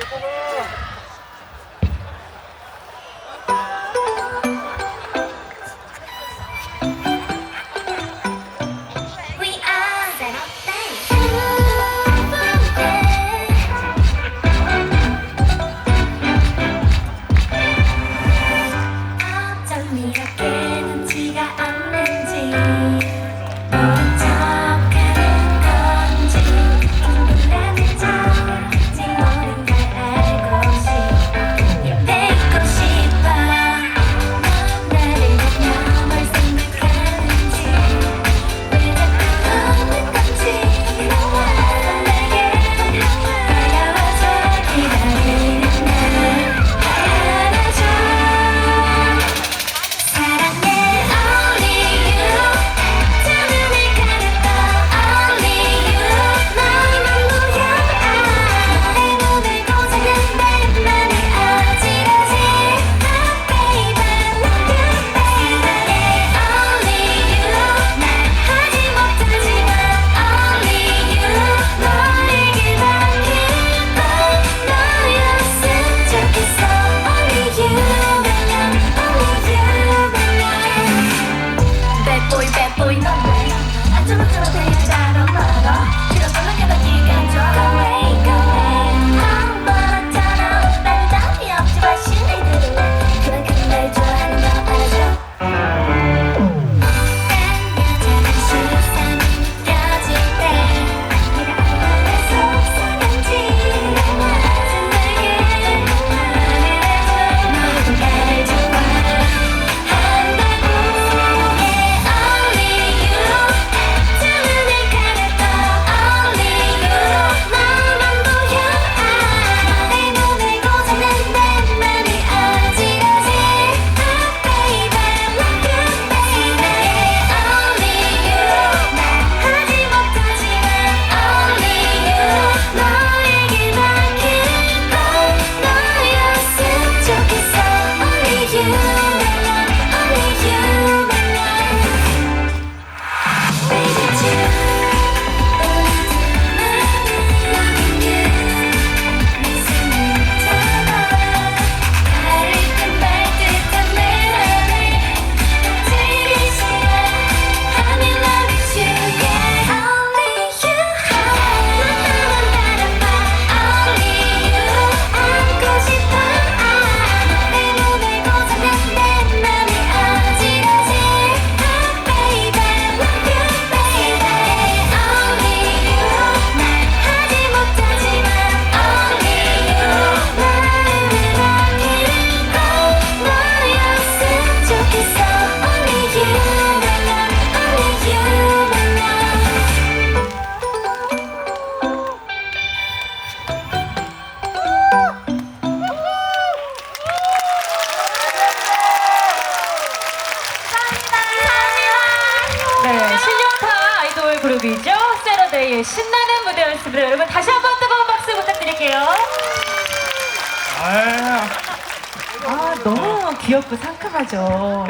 Vamos! 그룹이죠. 세러데이의 신나는 무대 연습을 여러분 다시 한 번 뜨거운 박수 부탁드릴게요. 아, 너무 귀엽고 상큼하죠.